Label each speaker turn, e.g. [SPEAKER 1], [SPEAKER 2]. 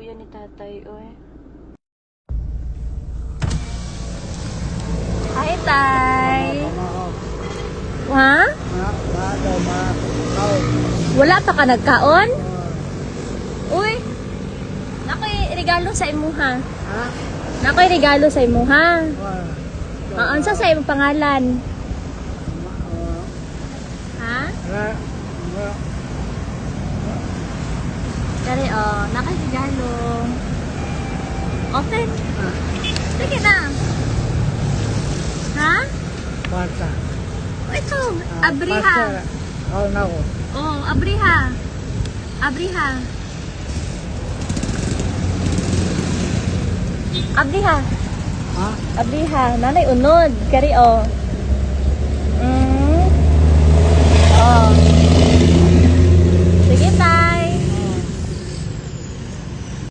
[SPEAKER 1] kuya ni tatay, oy. Hi, tay. Ha? Wala pa ka nagkaon? Uy. Nakoy regalo sa imuha. Nakoy regalo sa imuha. Ah, unsa sa imong pangalan? Ha? Kari, oh, nakoy regalo. Open. Sige na. Ha? Oh, ito. Abriha.
[SPEAKER 2] Oh, no.
[SPEAKER 1] Oh, abriha. Abriha. Abriha.
[SPEAKER 2] Ha?
[SPEAKER 1] Abriha. Nanay unod. Kari oh.